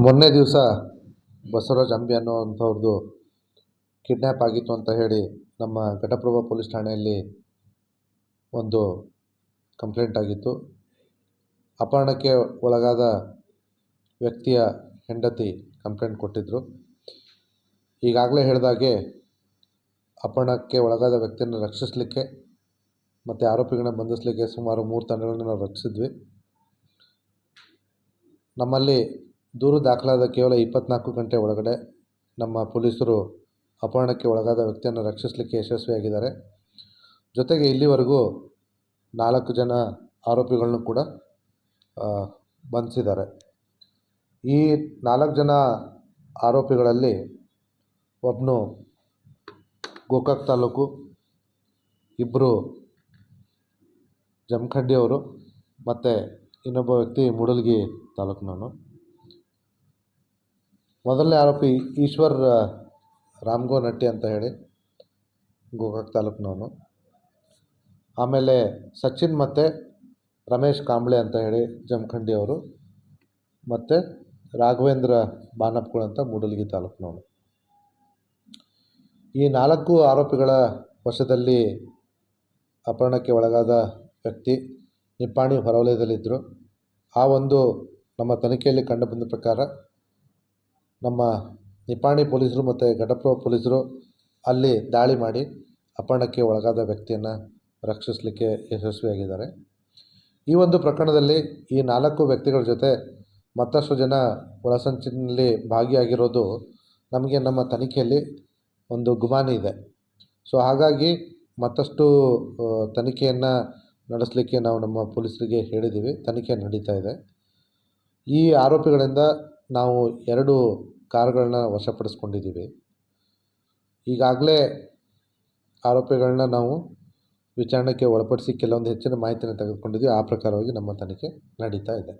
ಮೊನ್ನೆ ದಿವಸ ಬಸವರಾಜ್ ಅಂಬಿ ಅನ್ನೋವಂಥವ್ರದ್ದು ಕಿಡ್ನ್ಯಾಪ್ ಆಗಿತ್ತು ಅಂತ ಹೇಳಿ ನಮ್ಮ ಘಟಪ್ರಭಾ ಪೊಲೀಸ್ ಠಾಣೆಯಲ್ಲಿ ಒಂದು ಕಂಪ್ಲೇಂಟ್ ಆಗಿತ್ತು. ಅಪಹರಣಕ್ಕೆ ಒಳಗಾದ ವ್ಯಕ್ತಿಯ ಹೆಂಡತಿ ಕಂಪ್ಲೇಂಟ್ ಕೊಟ್ಟಿದ್ದರು ಈಗಾಗಲೇ ಹೇಳಿದಾಗೆ ಅಪಹರಣಕ್ಕೆ ಒಳಗಾದ ವ್ಯಕ್ತಿಯನ್ನು ರಕ್ಷಿಸಲಿಕ್ಕೆ ಮತ್ತು ಆರೋಪಿಗಳನ್ನ ಬಂಧಿಸಲಿಕ್ಕೆ ಸುಮಾರು ಮೂರು ತಂಡಗಳನ್ನು ನಾವು ರಕ್ಷಿಸಿದ್ವಿ. ನಮ್ಮಲ್ಲಿ ದೂರು ದಾಖಲಾದ ಕೇವಲ ಇಪ್ಪತ್ನಾಲ್ಕು ಗಂಟೆ ಒಳಗಡೆ ನಮ್ಮ ಪೊಲೀಸರು ಅಪಹರಣಕ್ಕೆ ಒಳಗಾದ ವ್ಯಕ್ತಿಯನ್ನು ರಕ್ಷಿಸಲಿಕ್ಕೆ ಯಶಸ್ವಿಯಾಗಿದ್ದಾರೆ. ಜೊತೆಗೆ ಇಲ್ಲಿವರೆಗೂ ನಾಲ್ಕು ಜನ ಆರೋಪಿಗಳನ್ನು ಕೂಡ ಬಂಧಿಸಿದ್ದಾರೆ. ಈ ನಾಲ್ಕು ಜನ ಆರೋಪಿಗಳಲ್ಲಿ ಒಬ್ಬನು ಗೋಕಾಕ್ ತಾಲೂಕು ಇಬ್ಬರು ಜಮಖಂಡಿಯವರು ಮತ್ತು ಇನ್ನೊಬ್ಬ ವ್ಯಕ್ತಿ ಮೂಡಲ್ಗಿ ತಾಲೂಕಿನವನು. ಮೊದಲನೇ ಆರೋಪಿ ಈಶ್ವರ್ ರಾಮ್ಗೋನಟ್ಟಿ ಅಂತ ಹೇಳಿ, ಗೋಕಾಕ್ ತಾಲೂಕಿನವನು. ಆಮೇಲೆ ಸಚಿನ್ ಮತ್ತು ರಮೇಶ್ ಕಾಂಬ್ಳೆ ಅಂತ ಹೇಳಿ ಜಮಖಂಡಿ ಅವರು, ಮತ್ತು ರಾಘವೇಂದ್ರ ಬಾನಪ್ಗಳು ಅಂತ ಮೂಡಲಗಿ ತಾಲೂಕಿನವನು. ಈ ನಾಲ್ಕು ಆರೋಪಿಗಳ ವಶದಲ್ಲಿ ಅಪಹರಣಕ್ಕೆ ಒಳಗಾದ ವ್ಯಕ್ತಿ ನಿಪ್ಪಾಣಿ ಹೊರವಲಯದಲ್ಲಿದ್ದರು. ಆ ಒಂದು ನಮ್ಮ ತನಿಖೆಯಲ್ಲಿ ಕಂಡುಬಂದ ಪ್ರಕಾರ ನಮ್ಮ ನಿಪಾಣಿ ಪೊಲೀಸರು ಮತ್ತು ಘಟಪ್ರಭಾ ಪೊಲೀಸರು ಅಲ್ಲಿ ದಾಳಿ ಮಾಡಿ ಅಪಹರಣಕ್ಕೆ ಒಳಗಾದ ವ್ಯಕ್ತಿಯನ್ನು ರಕ್ಷಿಸಲಿಕ್ಕೆ ಯಶಸ್ವಿಯಾಗಿದ್ದಾರೆ. ಈ ಒಂದು ಪ್ರಕರಣದಲ್ಲಿ ಈ ನಾಲ್ಕು ವ್ಯಕ್ತಿಗಳ ಜೊತೆ ಮತ್ತಷ್ಟು ಜನ ಒಳಸಂಚಿನಲ್ಲಿ ಭಾಗಿಯಾಗಿರೋದು ನಮಗೆ ನಮ್ಮ ತನಿಖೆಯಲ್ಲಿ ಒಂದು ಗುಮಾನಿ ಇದೆ. ಸೊ ಹಾಗಾಗಿ ಮತ್ತಷ್ಟು ತನಿಖೆಯನ್ನು ನಡೆಸಲಿಕ್ಕೆ ನಾವು ನಮ್ಮ ಪೊಲೀಸರಿಗೆ ಹೇಳಿದ್ದೀವಿ ತನಿಖೆ ನಡೀತಾ ಇದೆ. ಈ ಆರೋಪಿಗಳಿಂದ ನಾವು ಎರಡು ಕಾರುಗಳನ್ನ ವಶಪಡಿಸ್ಕೊಂಡಿದ್ದೀವಿ. ಈಗಾಗಲೇ ಆರೋಪಿಗಳನ್ನ ನಾವು ವಿಚಾರಣೆಗೆ ಒಳಪಡಿಸಿ ಕೆಲವೊಂದು ಹೆಚ್ಚಿನ ಮಾಹಿತಿಯನ್ನು ತೆಗೆದುಕೊಂಡಿದ್ದೀವಿ. ಆ ಪ್ರಕಾರವಾಗಿ ನಮ್ಮ ತನಿಖೆ ನಡೀತಾ ಇದೆ.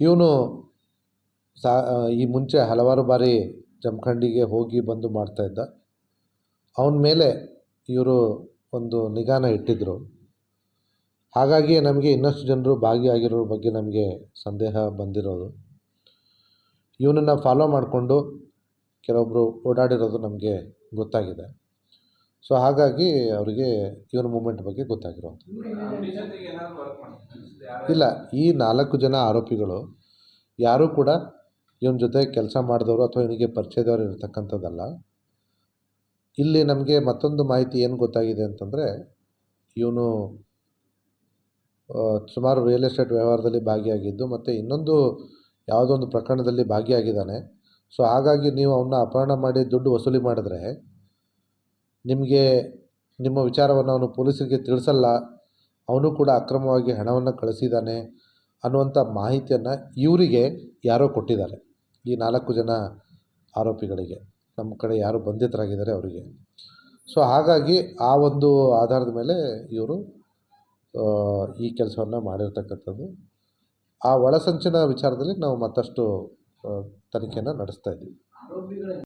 ಇವನು ಸಾ ಈ ಮುಂಚೆ ಹಲವಾರು ಬಾರಿ ಜಮಖಂಡಿಗೆ ಹೋಗಿ ಬಂದು ಮಾಡ್ತಾ ಇದ್ದ. ಅವನ ಮೇಲೆ ಇವರು ಒಂದು ನಿಗಾನ ಇಟ್ಟಿದ್ದರು ಹಾಗಾಗಿ ನಮಗೆ ಇನ್ನಷ್ಟು ಜನರು ಭಾಗಿಯಾಗಿರೋ ಬಗ್ಗೆ ನಮಗೆ ಸಂದೇಹ ಬಂದಿರೋದು. ಇವನನ್ನು ಫಾಲೋ ಮಾಡಿಕೊಂಡು ಕೆಲವೊಬ್ಬರು ಓಡಾಡಿರೋದು ನಮಗೆ ಗೊತ್ತಾಗಿದೆ. ಸೊ ಹಾಗಾಗಿ ಅವರಿಗೆ ಇವನ ಮೂಮೆಂಟ್ ಬಗ್ಗೆ ಗೊತ್ತಾಗಿರೋದು. ಇಲ್ಲ, ಈ ನಾಲ್ಕು ಜನ ಆರೋಪಿಗಳು ಯಾರೂ ಕೂಡ ಇವನ ಜೊತೆ ಕೆಲಸ ಮಾಡಿದವರು ಅಥವಾ ಇವನಿಗೆ ಪರಿಚಯದವರು ಇರತಕ್ಕಂಥದ್ದಲ್ಲ. ಇಲ್ಲಿ ನಮಗೆ ಮತ್ತೊಂದು ಮಾಹಿತಿ ಏನು ಗೊತ್ತಾಗಿದೆ ಅಂತಂದರೆ, ಇವನು ಸುಮಾರು ರಿಯಲ್ ಎಸ್ಟೇಟ್ ವ್ಯವಹಾರದಲ್ಲಿ ಭಾಗಿಯಾಗಿದ್ದು ಮತ್ತು ಇನ್ನೊಂದು ಯಾವುದೋ ಒಂದು ಪ್ರಕರಣದಲ್ಲಿ ಭಾಗಿಯಾಗಿದ್ದಾನೆ. ಸೊ ಹಾಗಾಗಿ ನೀವು ಅವನ್ನ ಅಪಹರಣ ಮಾಡಿ ದುಡ್ಡು ವಸೂಲಿ ಮಾಡಿದ್ರೆ ನಿಮಗೆ ನಿಮ್ಮ ವಿಚಾರವನ್ನು ಅವನು ಪೊಲೀಸರಿಗೆ ತಿಳಿಸಲ್ಲ, ಅವನು ಕೂಡ ಅಕ್ರಮವಾಗಿ ಹಣವನ್ನು ಕಳಿಸಿದ್ದಾನೆ ಅನ್ನುವಂಥ ಮಾಹಿತಿಯನ್ನು ಇವರಿಗೆ ಯಾರೋ ಕೊಟ್ಟಿದ್ದಾರೆ ಈ ನಾಲ್ಕು ಜನ ಆರೋಪಿಗಳಿಗೆ. ನಮ್ಮ ಕಡೆ ಯಾರು ಬಂಧಿತರಾಗಿದ್ದಾರೆ ಅವರಿಗೆ. ಸೊ ಹಾಗಾಗಿ ಆ ಒಂದು ಆಧಾರದ ಮೇಲೆ ಇವರು ಈ ಕೆಲಸವನ್ನು ಮಾಡಿರ್ತಕ್ಕಂಥದ್ದು. ಆ ಒಳಸಂಚಿನ ವಿಚಾರದಲ್ಲಿ ನಾವು ಮತ್ತಷ್ಟು ತನಿಖೆಯನ್ನು ನಡೆಸ್ತಾ ಇದ್ದೀವಿ.